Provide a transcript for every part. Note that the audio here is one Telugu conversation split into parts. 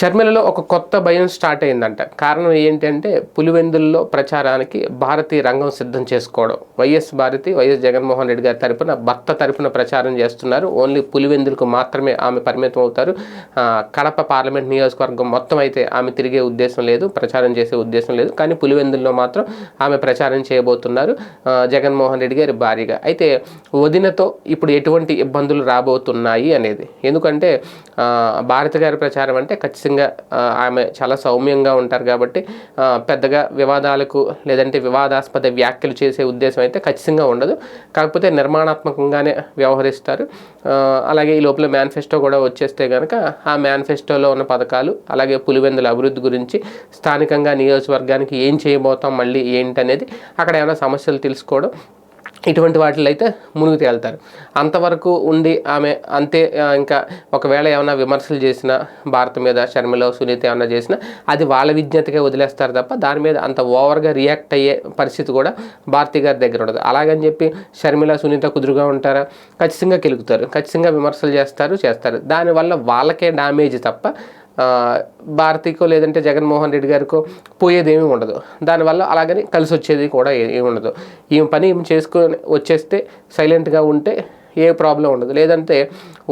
షర్మిలలో ఒక కొత్త భయం స్టార్ట్ అయిందంట. కారణం ఏంటంటే పులివెందుల్లో ప్రచారానికి భారతి రంగం సిద్ధం చేసుకోవడం. వైఎస్ భారతి వైఎస్ జగన్మోహన్ రెడ్డి గారి తరపున భర్త తరపున ప్రచారం చేస్తున్నారు. ఓన్లీ పులివెందులకు మాత్రమే ఆమె పరిమితం అవుతారు. కడప పార్లమెంట్ నియోజకవర్గం మొత్తం అయితే ఆమె తిరిగే ఉద్దేశం లేదు ప్రచారం చేసే ఉద్దేశం లేదు. కానీ పులివెందుల్లో మాత్రం ఆమె ప్రచారం చేయబోతున్నారు జగన్మోహన్ రెడ్డి గారి భారీగా అయితే వదినతో ఇప్పుడు ఎటువంటి ఇబ్బందులు రాబోతున్నాయి అనేది. ఎందుకంటే భారత గారి ప్రచారం అంటే ఖచ్చితంగా ఖచ్చితంగా ఆమె చాలా సౌమ్యంగా ఉంటారు కాబట్టి పెద్దగా వివాదాలకు లేదంటే వివాదాస్పద వ్యాఖ్యలు చేసే ఉద్దేశం అయితే ఖచ్చితంగా ఉండదు. కాకపోతే నిర్మాణాత్మకంగానే వ్యవహరిస్తారు. అలాగే ఈ లోపల మేనిఫెస్టో కూడా వచ్చేస్తే కనుక ఆ మేనిఫెస్టోలో ఉన్న పథకాలు అలాగే పులివెందుల అభివృద్ధి గురించి స్థానికంగా నియోజకవర్గానికి ఏం చేయబోతాం మళ్ళీ ఏంటనేది అక్కడ ఏమైనా సమస్యలు తెలుసుకోవడం ఇటువంటి వాటిలో అయితే మునిగి తేలుతారు అంతవరకు ఉండి ఆమె అంతే ఇంకా ఒకవేళ ఏమైనా విమర్శలు చేసినా భారత్ మీద షర్మిల సునీత ఏమైనా చేసినా అది వాళ్ళ విజ్ఞతగా వదిలేస్తారు తప్ప దాని మీద అంత ఓవర్గా రియాక్ట్ అయ్యే పరిస్థితి కూడా భారతి గారి దగ్గర ఉండదు. అలాగని చెప్పి షర్మిల సునీత కుదురుగా ఉంటారా? ఖచ్చితంగా కెలుగుతారు ఖచ్చితంగా విమర్శలు చేస్తారు చేస్తారు. దానివల్ల వాళ్ళకే డ్యామేజ్ తప్ప భారతికో లేదంటే జగన్మోహన్ రెడ్డి గారికో పోయేది ఏమీ ఉండదు. దానివల్ల అలాగని కలిసి వచ్చేది కూడా ఏమి ఉండదు ఈ పని ఈమె చేసుకొని వచ్చేస్తే సైలెంట్గా ఉంటే ఏ ప్రాబ్లం ఉండదు. లేదంటే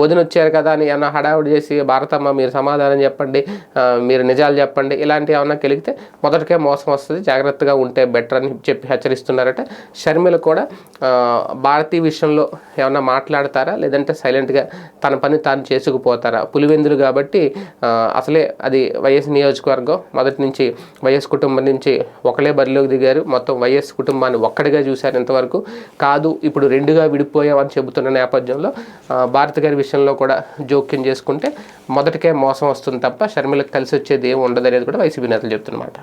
వదిన వచ్చారు కదా అని ఏమన్నా హడావుడి చేసి భారతమ్మ మీరు సమాధానం చెప్పండి మీరు నిజాలు చెప్పండి ఇలాంటివి ఏమన్నా కలిగితే మొదటికే మోసం వస్తుంది. జాగ్రత్తగా ఉంటే బెటర్ అని చెప్పి హెచ్చరిస్తున్నారట. షర్మిల కూడా భారతీయ భారతీ విషయంలో ఏమన్నా మాట్లాడతారా? లేదంటే సైలెంట్గా తన పని తాను చేసుకుపోతారా? పులివెందులు కాబట్టి అసలే అది వైఎస్ నియోజకవర్గం. మొదటి నుంచి వైఎస్ కుటుంబం నుంచి ఒకలే బరిలోకి దిగారు. మొత్తం వైఎస్ కుటుంబాన్ని ఒక్కడిగా చూశారు ఇంతవరకు. కాదు ఇప్పుడు రెండుగా విడిపోయామని చెబుతున్న నేపథ్యంలో భారత్ గారి విషయంలో కూడా జోక్యం చేసుకుంటే మొదటికే మోసం వస్తుంది తప్ప షర్మిలకు కలిసి వచ్చేది ఏమి ఉండదు అనేది కూడా వైసీపీ నేతలు చెప్తున్నమాట.